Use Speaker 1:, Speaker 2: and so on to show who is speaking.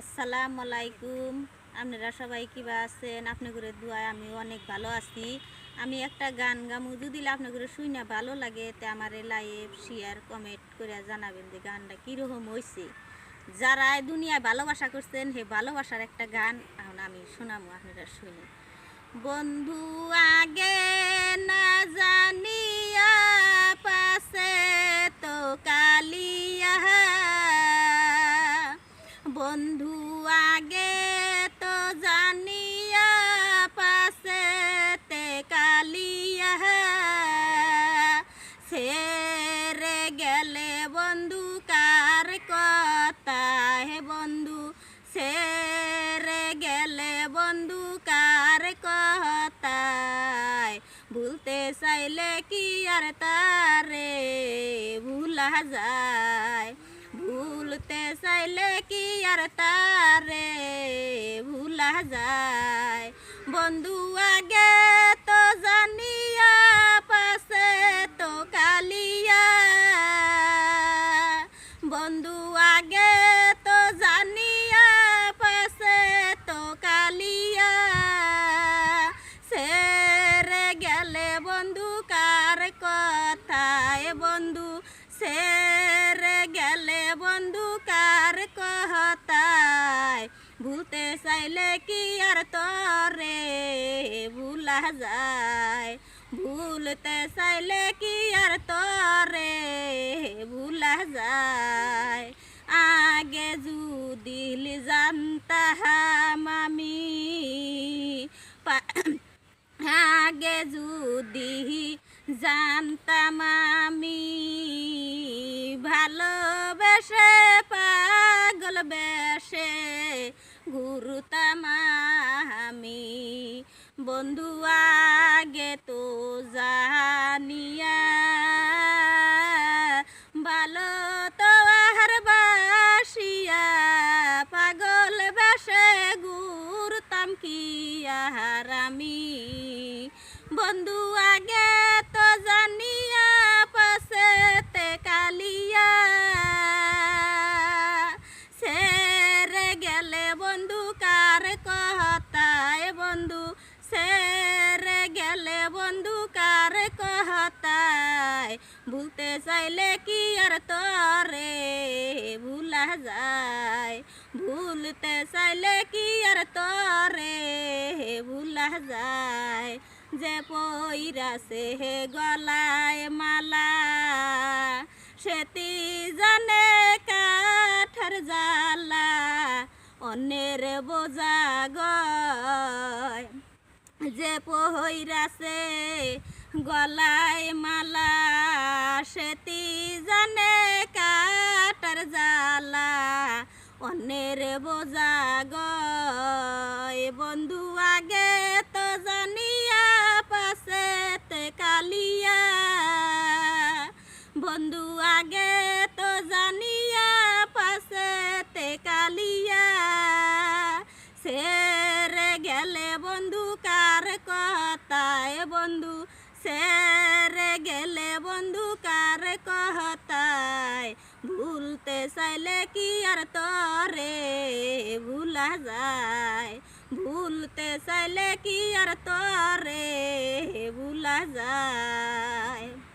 Speaker 1: আসসালামু আলাইকুম আপনারা সবাই কিবা আছেন? আপনি করে দোয়ায় আমি অনেক ভালো আছি। আমি একটা গান গামু, যদি আপনি করে শুই না ভালো লাগে, তে আমার লাইভ শেয়ার কমেন্ট করে জানাবেন যে গানটা কীরকম হয়েছে যারা দুনিয়ায় ভালোবাসা করছেন, হে ভালোবাসার একটা গান, এখন আমি শোনামু আপনারা শুনি। বন্ধু, আগে না জানিয়া পাশে তো কালিয়া। বন্ধু কথা হে বন্ধু, সেরে গেলে বন্ধু কার কথায়? ভুলতে চাইলে কি আর তারে ভুলা যায়? ভুলতে চাইলে কি আর তারে ভুলা যায়? বন্ধু আগে আগে তো জানিয়া পাশে তো কালিয়া। সেরে গেলে বন্ধু কার কথায় বন্ধু? সেরে গেলে বন্ধু কার কথায়? ভুলতে চাইলে কি আর তরে? ভুলা যায়। ভুলতে চাইলে কি আর তরে? ভুলা যায়। আগে যুদিল জানতাম আমি, আগে যদি জানতাম আমি, ভালোবেসে পাগল বেশে ঘুরতাম আমি। বন্ধু আগে তো জানিয়া ভালো তো আহার বাসিয়া, পাগল বাসে গুরতাম কি আহার আমি বন্ধু আগে তো জানিয়া পাশে তে কথায় ভুলতে চাইলে কি আর তরে? ভুলা যায়। ভুলতে চাইলে কি আর তরে? ভুলা যায়। যে পইরাছে হে গলায় মালা সেতি জানে কাঠার জালা অন্যের বোঝা গয়। যে পহইরাছে গলায় মালা, সেতি জানে কাটার জালা অন্যের বোঝা গয় বন্ধু আগে তো জানিয়া পাশে তে কালিয়া। বন্ধু আগে তো জানিয়া পাশে তে কালিয়া। সেরে গেলে বন্ধু কার কথায় বন্ধু সেরে গেলে বন্ধু কার কহতায়? ভুলতে চাইলে কি আর তরে? ভুলা যায়। ভুলতে চাইলে কি আর তরে? ভুলা যায়।